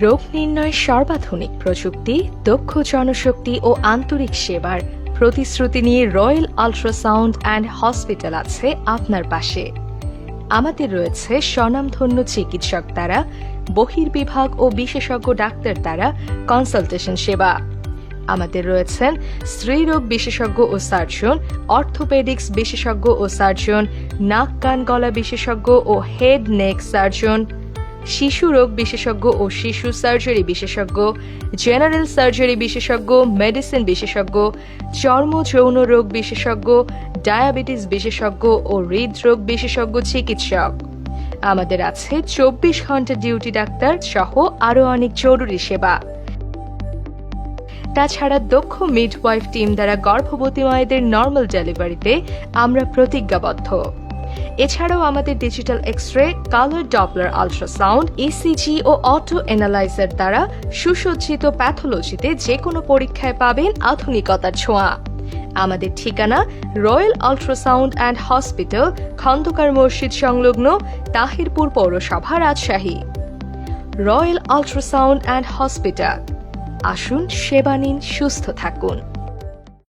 রোগ নির্ণয় সর্বাধুনিক প্রযুক্তি, দক্ষ জনশক্তি ও আন্তরিক সেবার। প্রতিশ্রুতি নিয়ে রয়্যাল আল্ট্রাসাউন্ড অ্যান্ড হসপিটাল আছে আপনার পাশে। আমাদের রয়েছে স্বনামধন্য চিকিৎসক দ্বারা, বহির্বিভাগ ও বিশেষজ্ঞ ডাক্তার দ্বারা কনসালটেশন সেবা। আমাদের রয়েছেন স্ত্রীরোগ বিশেষজ্ঞ ও সার্জন, অর্থোপেডিক্স বিশেষজ্ঞ ও সার্জন, নাক কান গলা বিশেষজ্ঞ ও হেড নেক সার্জন। শিশু রোগ বিশেষজ্ঞ ও শিশু সার্জারি বিশেষজ্ঞ, জেনারেল সার্জারি বিশেষজ্ঞ, মেডিসিন বিশেষজ্ঞ, চর্ম যৌন রোগ বিশেষজ্ঞ, ডায়াবেটিস বিশেষজ্ঞ ও হৃদরোগ বিশেষজ্ঞ চিকিৎসক। আমাদের আছে চব্বিশ ঘণ্টা ডিউটি ডাক্তার সহ আরও অনেক জরুরি সেবা। তাছাড়া দক্ষ মিডওয়াইফ টিম দ্বারা গর্ভবতী মায়েদের নর্মাল ডেলিভারিতে আমরা প্রতিজ্ঞাবদ্ধ। এছাড়াও আমাদের digital X ray colour Doppler ultrasound ECG ও অটো অ্যানালাইজার দ্বারা সুসজ্জিত প্যাথোলজিতে যে কোনো পরীক্ষায় পাবেন আধুনিকতার ছোঁয়া। আমাদের ঠিকানা royal ultrasound and hospital Khandakar মসজিদ সংলগ্ন তাহিরপুর পৌরসভা Rajshahi. Royal ultrasound and hospital আসুন সেবা নিন, সুস্থ থাকুন।